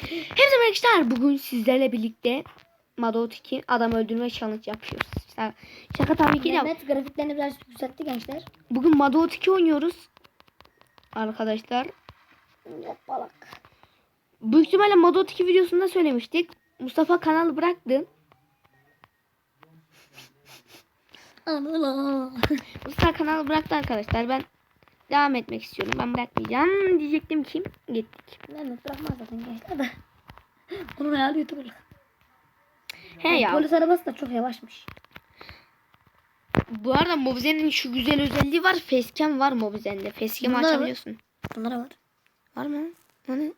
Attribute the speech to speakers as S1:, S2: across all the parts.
S1: Hepsi arkadaşlar bugün sizlerle birlikte Madot 2 adam öldürme challenge yapıyoruz. Şaka, şaka tabii ki de.
S2: Mehmet grafiklerini biraz yükseltti gençler.
S1: Bugün Madot 2 oynuyoruz. Arkadaşlar.
S2: Yok balak.
S1: Büyük ihtimalle Madot 2 videosunda söylemiştik. Mustafa kanalı bıraktı.
S2: Allah.
S1: Mustafa kanalı bıraktı arkadaşlar. Ben devam etmek istiyorum. Ben bırakmayacağım. Diyecektim ki gittik.
S2: Mehmet bırakmaz zaten gençler de. Onun hayali YouTuber'lık.
S1: He ya.
S2: Polis arabası da çok yavaşmış.
S1: Bu arada Mobizen'in şu güzel özelliği var. Facecam var Mobizen'de.
S2: Bunda da var.
S1: açabiliyorsun.
S2: Bunlara var.
S1: Var mı? Hani?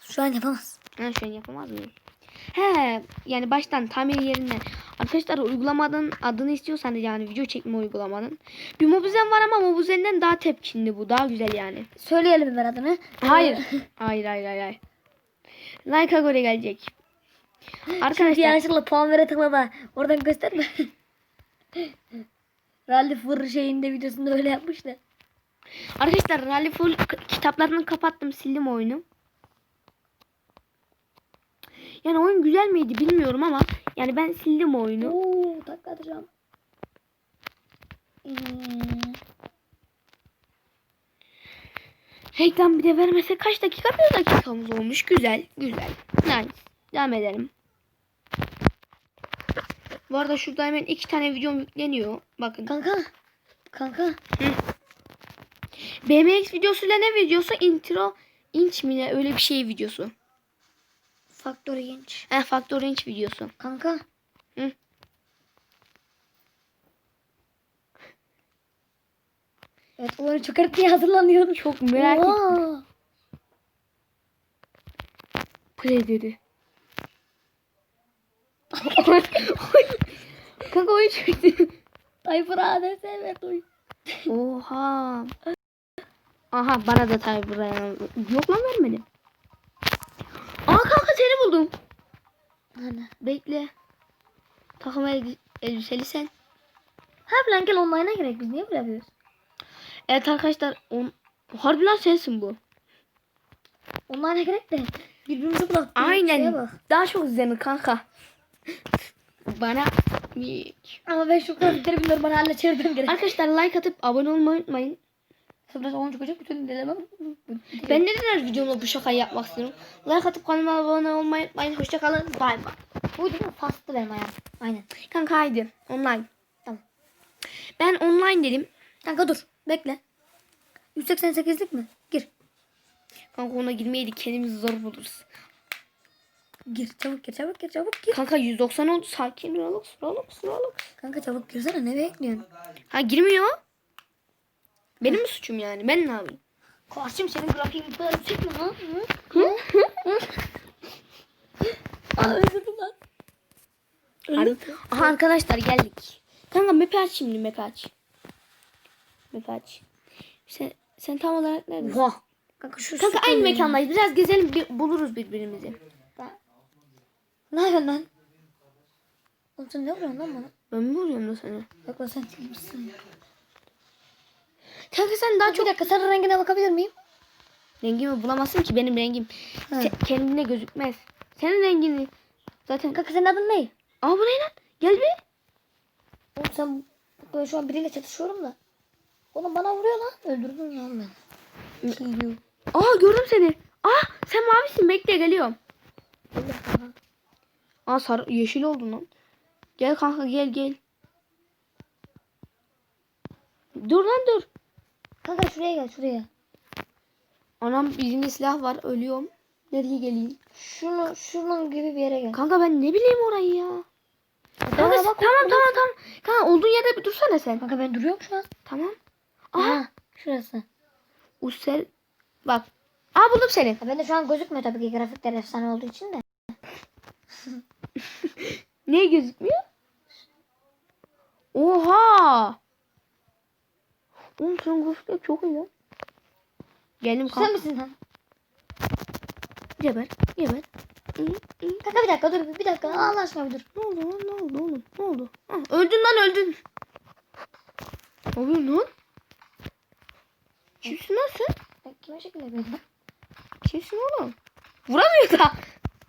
S2: Şu an yapamaz.
S1: Ha şu an yapamaz mıyım? He yani baştan tamir yerine arkadaşlar uygulamanın adını istiyorsanız yani video çekme uygulamanın bir Mobizen var ama Mobizen'den daha tepkinli bu daha güzel yani.
S2: Söyleyelim ver adını.
S1: Hayır. hayır hayır hayır hayır. Like'a göre gelecek.
S2: Arkadaşlar.
S1: Arkadaşlar
S2: Yanlışlıkla puan vere tıkla da oradan gösterme. Rally Fır şeyinde videosunda öyle yapmış da.
S1: arkadaşlar Rally Full k- kitaplarını kapattım sildim oyunu. Yani oyun güzel miydi bilmiyorum ama yani ben sildim oyunu.
S2: Oo takla atacağım. Ee,
S1: Reklam bir de vermese kaç dakika? Bir dakikamız olmuş. Güzel. Güzel. Yani devam edelim. Bu arada şurada hemen iki tane videom yükleniyor. Bakın.
S2: kanka. Kanka.
S1: BMX videosuyla ne videosu? Intro inç mi ne? Öyle bir şey videosu.
S2: Faktör genç.
S1: Ha, Factor inç videosu.
S2: Kanka.
S1: Hı.
S2: Evet oyunu çıkart diye hazırlanıyorum.
S1: Çok merak ettim. Play dedi. Kanka oyun çekti.
S2: Tayfur ADS evet oyun.
S1: Oha. Aha bana da buraya. Yok lan vermedim. Aa seni buldum.
S2: Hani.
S1: Bekle. Takım el- elbiseli sen.
S2: Ha lan gel online'a gerek biz niye böyle yapıyoruz?
S1: Evet arkadaşlar. On... Harbi lan sensin bu.
S2: Online'a gerek de birbirimize kulak şeye
S1: Aynen.
S2: bak.
S1: Daha çok izlenir kanka. Bana.
S2: Ama ben şu grafikleri bilmiyorum bana hala çevirmem gerek.
S1: Arkadaşlar like atıp abone olmayı unutmayın.
S2: Biraz oyun çıkacak bütün dilemem.
S1: Ben neden videomda bu şakayı yapmak istiyorum? Like atıp kanalıma abone olmayı unutmayın. Hoşçakalın. Bay bay.
S2: Bu değil mi? Fastı benim ayağım. Aynen.
S1: Kanka haydi. Online.
S2: Tamam.
S1: Ben online dedim.
S2: Kanka dur. Bekle. 188'lik mi? Gir.
S1: Kanka ona girmeydi kendimizi zor buluruz.
S2: Gir. Çabuk gir. Çabuk gir. Çabuk gir.
S1: Kanka 190 oldu. Sakin relax relax relax.
S2: Kanka çabuk girsene. Ne bekliyorsun?
S1: Ha girmiyor. Benim mi suçum yani? Ben ne yapayım?
S2: Karşım senin grafiğin bu kadar yüksek mi?
S1: Hı?
S2: Aa özledim lan.
S1: Ar- Aha arkadaşlar geldik. Kanka map'i aç şimdi map'i aç. Map'i aç. Sen, sen tam olarak neredesin?
S2: Oha. Kanka şu
S1: Kanka aynı
S2: ya.
S1: mekandayız. Biraz gezelim bir, buluruz birbirimizi.
S2: Ne yapıyorsun lan? Oğlum sen ne vuruyorsun lan bana?
S1: Ben mi vuruyorum da seni?
S2: Yok lan sen kimsin?
S1: Kanka sen daha
S2: Bir
S1: çok
S2: dakika sarı rengine bakabilir miyim?
S1: rengimi bulamazsın ki benim rengim. Se- kendine gözükmez. Senin rengini zaten.
S2: Kanka senin adın ne?
S1: Aa bu ne lan? Gel bir.
S2: Oğlum sen ben şu an biriyle çatışıyorum da. Oğlum bana vuruyor lan. Öldürdün lan ben. Geliyor.
S1: Aa gördüm seni. Aa sen mavisin bekle geliyorum. Aa sarı yeşil oldun lan. Gel kanka gel gel. Dur lan dur.
S2: Kanka şuraya gel şuraya.
S1: Anam bizimde silah var ölüyorum. Nereye geleyim?
S2: Şunu şunun gibi bir yere gel.
S1: Kanka ben ne bileyim orayı ya. Kanka, sen-
S2: bak,
S1: tamam tamam tamam. Kanka olduğun yerde bir dursana sen.
S2: Kanka ben duruyorum şu an.
S1: Tamam. Aa
S2: Aha şurası.
S1: Ussel. Bak. Aa buldum seni.
S2: Ya bende şu an gözükmüyor tabii ki grafikler efsane olduğu için de.
S1: Niye gözükmüyor? Oha. Oğlum senin grafikler çok iyi lan. Geldim
S2: Sen
S1: kanka.
S2: misin lan?
S1: Geber. Geber.
S2: Kanka bir dakika dur bir dakika Allah aşkına bir dur.
S1: Ne oldu lan? Ne oldu oğlum? Ne oldu? Ha, öldün lan öldün. Ne yapıyorsun lan? Kimsin lan sen?
S2: Kime şekilde lan?
S1: Kimsin oğlum? Vuramıyor da.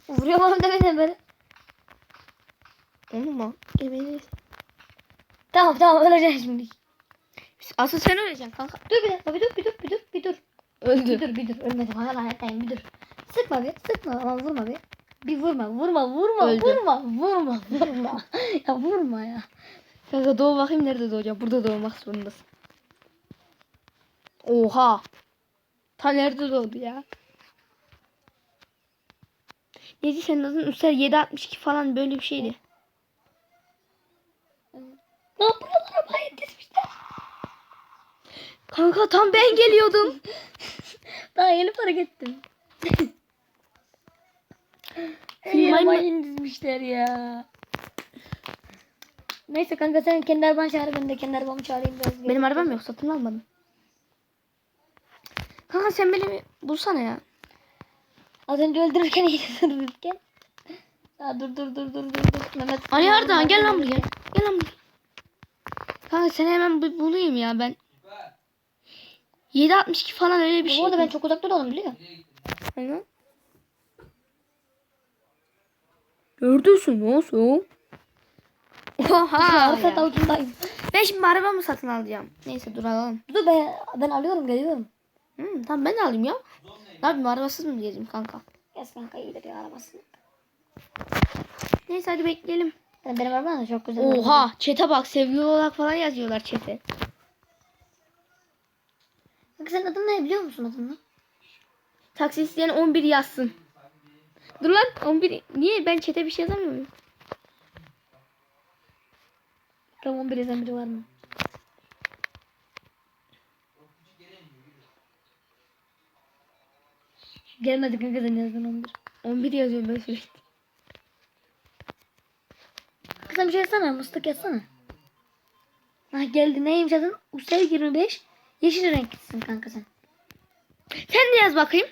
S2: Vuruyorum oğlum demeden böyle.
S1: Oğlum? Emeğiniz.
S2: Tamam tamam öleceksin şimdi.
S1: Asıl sen öleceksin kanka.
S2: Dur bir dakika bir dur bir dur bir dur bir dur. Bir
S1: Öldü.
S2: dur bir dur ölmedim hala hayattayım bir dur. Sıkma bir sıkma ama vurma bir. Bir vurma vurma vurma
S1: Öldü.
S2: vurma vurma vurma. ya vurma ya.
S1: Kanka doğu bakayım nerede doğacağım. Burada doğmak zorundasın. Oha. Ta nerede doğdu ya? Neydi senin adın? Üstelik 762 falan böyle bir şeydi.
S2: Ne buralara bayağı dizmişler.
S1: Kanka tam ben geliyordum.
S2: Daha yeni fark ettim. Yere mayın dizmişler ya. Neyse kanka sen kendi arabanı çağır ben de kendi arabamı çağırayım biraz.
S1: Benim arabam yok satın almadım. Kanka sen beni bulsana ya.
S2: Az önce öldürürken iyi öldürürken. Ya dur dur dur dur dur dur. Mehmet.
S1: Ali Ardahan gel lan buraya. Gel lan buraya. Kanka seni hemen bu- bulayım ya ben. 762 falan öyle bir
S2: Bu
S1: şey.
S2: arada ben çok uzakta da oğlum biliyor musun?
S1: Aynen. Neredesin nasıl? Oha
S2: Arka tavucundayım.
S1: Ben şimdi arabamı satın alacağım. Neyse dur alalım.
S2: Dur ben, ben alıyorum geliyorum.
S1: Hmm, tamam ben de alayım ya. Ne yapayım arabasız mı gezeyim kanka?
S2: Yes kanka iyidir ya arabası.
S1: Neyse hadi bekleyelim.
S2: Yani benim arabam da çok güzel.
S1: Oha çete bak seviyorlar falan yazıyorlar çete.
S2: Kanka senin adın ne biliyor musun adını?
S1: Taksi isteyen 11 yazsın. Dur lan 11 niye ben çete bir şey yazamıyor muyum?
S2: Tamam 11 yazan biri var mı? Gelmedi kanka sen yazdın 11.
S1: 11 yazıyorum ben sürekli.
S2: Sen bir şey yazsana mıstık yazsana. Ha geldi neymiş adın? Usel 25. Yeşil renklisin kanka sen.
S1: Sen de yaz bakayım.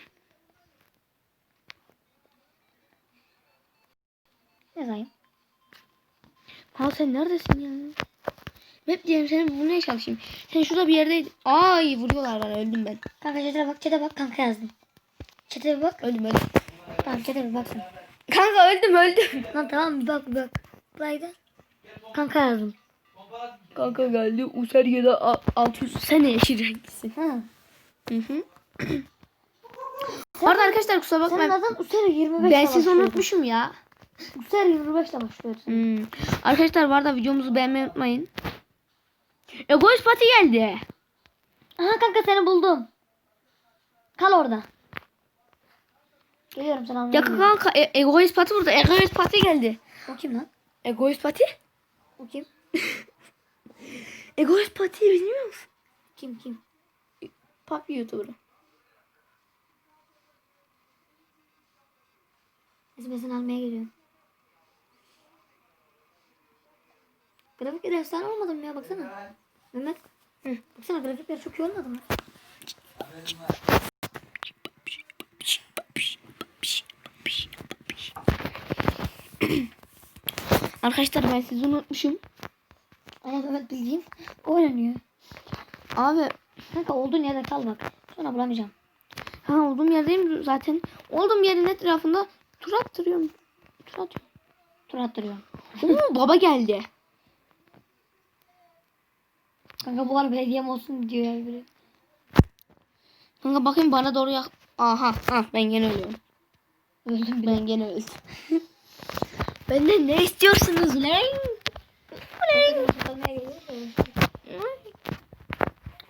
S2: Yazayım.
S1: Ha sen neredesin ya? Map diyelim seni bulmaya çalışayım. Sen şurada bir yerdeydin. Ay vuruyorlar bana öldüm ben.
S2: Kanka çete bak çete bak kanka yazdım. Çete bak.
S1: Öldüm öldüm.
S2: Tamam çete bir baksın.
S1: Kanka öldüm öldüm.
S2: Lan tamam bir bak bir bak. Buraydı. Kanka yazdım.
S1: Kanka geldi User ya da 600. Sen yeşil renklisin.
S2: Ha.
S1: Hı hı. Pardon arkadaşlar kusura
S2: Senin
S1: bakmayın.
S2: adın Usel 25
S1: Ben sizi unutmuşum ya.
S2: Usel 25 ile başlıyorsun.
S1: Hmm. Arkadaşlar bu arada videomuzu beğenmeyi unutmayın. Egoist Pati geldi.
S2: Aha kanka seni buldum. Kal orada. Geliyorum sana
S1: Ya kanka e- Egoist Pati burada. Egoist Pati geldi.
S2: O kim lan?
S1: Egoist Pati?
S2: O kim?
S1: Egoist Pati'yi bilmiyor musun?
S2: Kim kim?
S1: Pop YouTuber'ı.
S2: Seni almaya geliyorum. Grafikleri efsane olmadı mı ya baksana. Mehmet.
S1: Hı.
S2: Baksana grafikleri çok iyi olmadı mı?
S1: Arkadaşlar ben sizi unutmuşum.
S2: Aynen Mehmet bildiğin oynanıyor.
S1: Abi
S2: Kanka olduğun yerde kal bak. Sonra bulamayacağım.
S1: ha olduğum yerdeyim zaten. Olduğum yerin etrafında tur attırıyorum. Tur atıyorum.
S2: Tur attırıyorum.
S1: Oo baba geldi.
S2: Kanka bu araba hediyem olsun diyor ya biri.
S1: Kanka bakayım bana doğru yak. Aha, ha ben gene ölüyorum.
S2: Öldüm.
S1: Ben gene öldüm. Benden ne istiyorsunuz lan?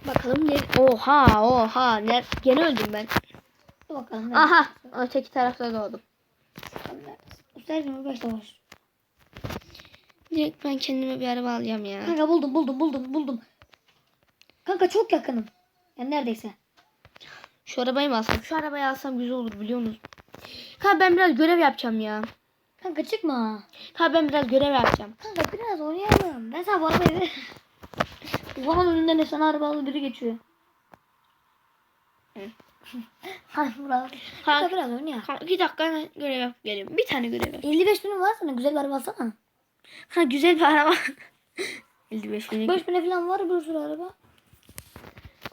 S1: Bakalım ne? Oha, oha. Ne? Gene öldüm ben.
S2: Bakalım.
S1: Aha, öteki tarafta doğdum.
S2: Usta 25 de var.
S1: Direkt ben kendime bir araba alacağım ya.
S2: Kanka buldum buldum buldum buldum. Kanka çok yakınım. Yani neredeyse.
S1: Şu arabayı mı alsam? Şu arabayı alsam güzel olur biliyor musun? Kanka ben biraz görev yapacağım ya.
S2: Kanka çıkma.
S1: Kanka ben biraz görev yapacağım.
S2: Kanka biraz oynayalım. Ben sana bu arabayı. Babamın önünden de sana arabalı biri geçiyor. Hayır bravo. Kanka biraz oynayalım.
S1: Kanka iki dakika görev yap geliyorum. Bir tane görev yap.
S2: 55 binin var sana güzel bir araba alsana.
S1: Ha güzel bir araba. 55 bin.
S2: 5 bine falan var bir sürü araba.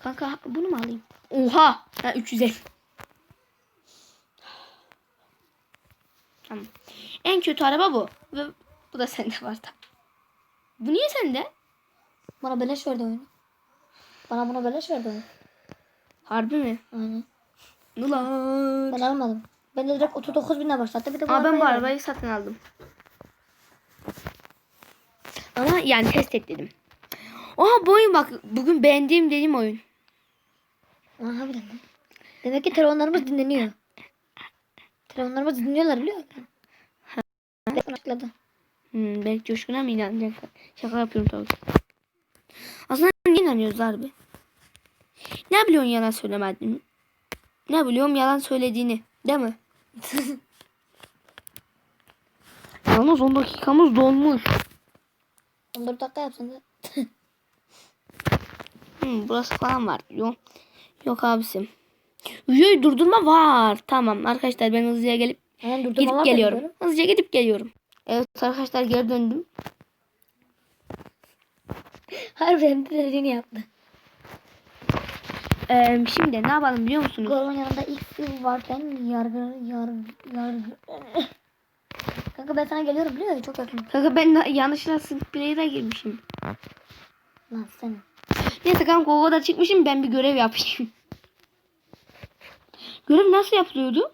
S1: Kanka bunu mu alayım? Oha. Ha 350. Tamam. En kötü araba bu. Ve bu da sende var da. Bu niye sende?
S2: Bana beleş verdi oyunu. Bana bunu beleş verdi oyunu.
S1: Harbi mi?
S2: Aynen.
S1: Ulan.
S2: Ben almadım. Ben de direkt 39 binle başlattı. Bir de bu
S1: Aa ben bu
S2: arabayı verdi.
S1: arabayı satın aldım. Ama yani test et dedim. Oha bu oyun bak bugün beğendiğim dediğim oyun.
S2: Aha bir dakika. Demek ki telefonlarımız dinleniyor. Telefonlarımız dinliyorlar biliyor musun? Telefon açıkladı.
S1: Hmm, belki Coşkun'a mı inanacak? Şaka yapıyorum tabii. Aslında niye inanıyoruz harbi? Ne biliyorsun yalan söylemediğini? Ne biliyorum yalan söylediğini. Değil mi? Yalnız 10 dakikamız dolmuş.
S2: 14 dakika yapsın da.
S1: Hmm, burası falan var. Yok. Yok abisim. Videoyu durdurma var. Tamam arkadaşlar ben hızlıca gelip
S2: Hemen durdum
S1: gidip geliyorum.
S2: bekliyorum.
S1: Hızlıca gidip geliyorum. Evet arkadaşlar geri döndüm.
S2: Harbiden de dediğini yaptı.
S1: Ee, şimdi ne yapalım biliyor musunuz?
S2: Gorman yanında ilk yıl varken yargı yargı yargı. Kanka ben sana geliyorum biliyor musun? Çok yakın.
S1: Kanka ben de yanlışlıkla sprey'e girmişim.
S2: Lan sen.
S1: Neyse kanka o kadar çıkmışım ben bir görev yapayım. görev nasıl yapılıyordu?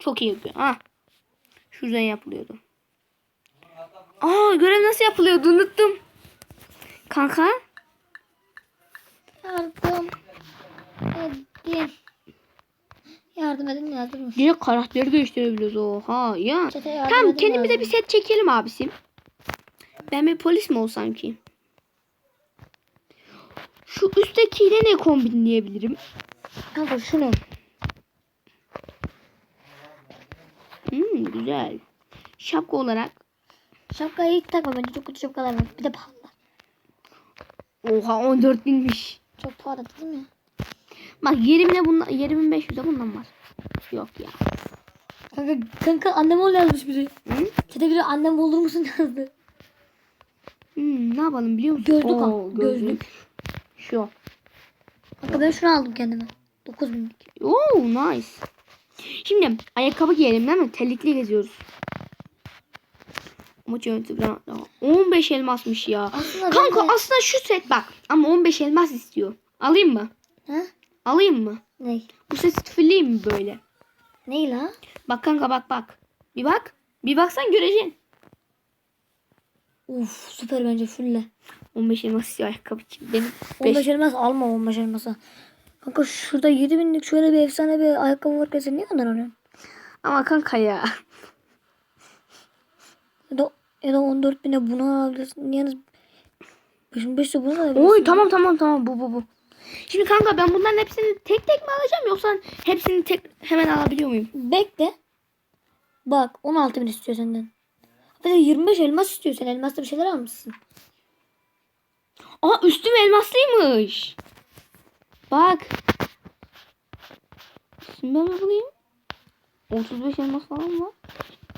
S1: Çok iyi yapıyor. Ha. Şuradan yapılıyordu. Aa görev nasıl yapılıyordu unuttum. Kanka.
S2: Yardım edin. Yardım edin yardım.
S1: Direkt karakteri değiştirebiliyoruz. Oha ya. Tamam
S2: edin
S1: kendimize bir set çekelim abisim. Ben bir polis mi olsam ki? Şu üsttekiyle ne kombinleyebilirim?
S2: Kanka şunu.
S1: Hmm, güzel. Şapka olarak.
S2: Şapkayı hiç takma bence çok kötü şapkalar var. Bir de pahalı.
S1: Oha 14 binmiş.
S2: Çok pahalı değil mi?
S1: Bak yerimine bundan 7500'e bundan var. Yok ya.
S2: Kanka, kanka annem ol yazmış biri.
S1: Hı?
S2: Çete biri annem olur musun yazdı.
S1: Hmm, ne yapalım biliyor musun?
S2: Gözlük
S1: Oo,
S2: al, gözlük.
S1: Şu.
S2: Kanka ben şunu aldım kendime. 9 binlik.
S1: Oo nice. Şimdi ayakkabı giyelim değil mi? Tellikli geziyoruz. Yönetimi 15 elmasmış ya.
S2: Aslında
S1: Kanka
S2: de-
S1: aslında şu set bak. Ama 15 elmas istiyor. Alayım mı?
S2: Ha?
S1: Alayım mı?
S2: Ney?
S1: Bu set sıfırlayayım mı böyle?
S2: Ney la?
S1: Bak kanka bak bak. Bir bak. Bir baksan göreceksin.
S2: Uf süper bence fulle.
S1: 15 elmas istiyor ayakkabı için. Benim 5.
S2: 15 elmas alma 15 elmasa. Kanka şurada 7 binlik şöyle bir efsane bir ayakkabı varken sen niye ondan alıyorsun?
S1: Ama kanka ya.
S2: Ya da, ya da 14 bine bunu alabilirsin. Yalnız 55 de bunu da alabilirsin.
S1: Oy tamam tamam tamam bu bu bu. Şimdi kanka ben bunların hepsini tek tek mi alacağım yoksa hepsini tek hemen alabiliyor muyum?
S2: Bekle. Bak 16 bin istiyor senden. Bir de 25 elmas istiyor. Sen elmasla bir şeyler almışsın.
S1: Aa üstüm elmaslıymış. Bak. Şimdi ben bulayım? 35 elmas falan var.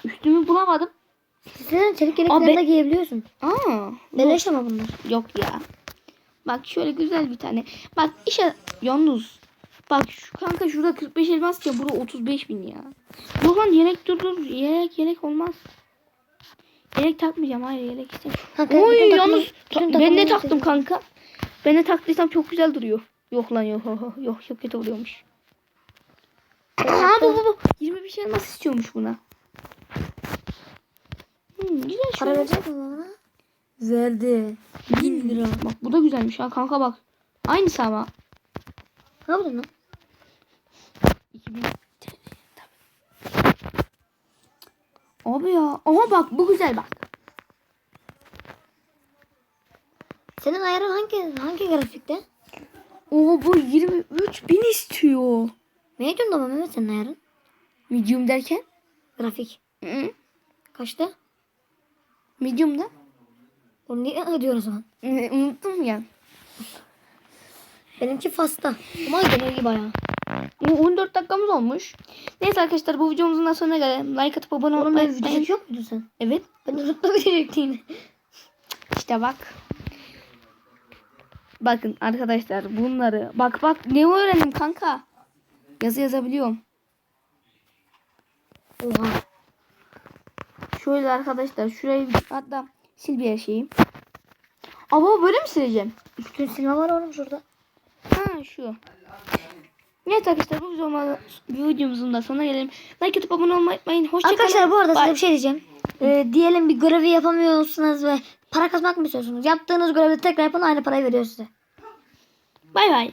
S1: Üstümü bulamadım.
S2: Sen çelik yeleklerini de giyebiliyorsun.
S1: Aa.
S2: Beleş ama bunlar.
S1: Yok ya. Bak şöyle güzel bir tane. Bak işe yalnız. Bak şu kanka şurada 45 elmas ya burada 35 bin ya. Yok lan yelek dur dur. Yelek yelek olmaz. Yelek takmayacağım hayır yelek istemiyorum. Oy yalnız ben
S2: getir.
S1: taktım kanka? Ben ne taktıysam çok güzel duruyor. Yok lan yok yok çok kötü oluyormuş. Aha bu bu bu. 25 elmas istiyormuş buna. Hmm, güzel
S2: Para
S1: şöyle.
S2: verecek mi bana?
S1: Verdi. 1000 lira. Bak bu da güzelmiş ha kanka bak. Aynısı ama.
S2: Ne yapıyorsun lan?
S1: 2000 TL. Tabii. Abi ya. Aha bak bu güzel bak.
S2: Senin ayarın hangi hangi grafikte?
S1: Oo bu 23 bin istiyor.
S2: Ne diyorsun ama Mehmet senin ayarın?
S1: Medium derken?
S2: Grafik.
S1: Hı.
S2: Kaçta?
S1: Medium'da.
S2: Onu niye ödüyorsun o zaman?
S1: Hı, Unuttum ya.
S2: Benimki fasta. Ama gene iyi bayağı.
S1: O 14 dakikamız olmuş. Neyse arkadaşlar bu videomuzun da sonuna gelelim. Like atıp abone
S2: Oğlum
S1: olmayı
S2: ben video
S1: unutmayın.
S2: çekiyor muydun sen?
S1: Evet.
S2: Ben de unutmak diyecektim.
S1: İşte bak. Bakın arkadaşlar bunları. Bak bak ne öğrendim kanka. Yazı yazabiliyorum.
S2: Oha.
S1: Şöyle arkadaşlar şurayı hatta sil bir şeyi. Aba böyle mi sileceğim?
S2: Bütün silme var oğlum şurada.
S1: Ha şu. Evet arkadaşlar bu videomuzun, da sonuna gelelim. Like atıp abone olmayı unutmayın. Hoşçakalın.
S2: Arkadaşlar bu arada size
S1: Bye.
S2: bir şey diyeceğim. Ee, diyelim bir görevi yapamıyorsunuz ve para kazanmak mı istiyorsunuz? Yaptığınız görevde tekrar yapın aynı parayı veriyor size.
S1: Bay bay.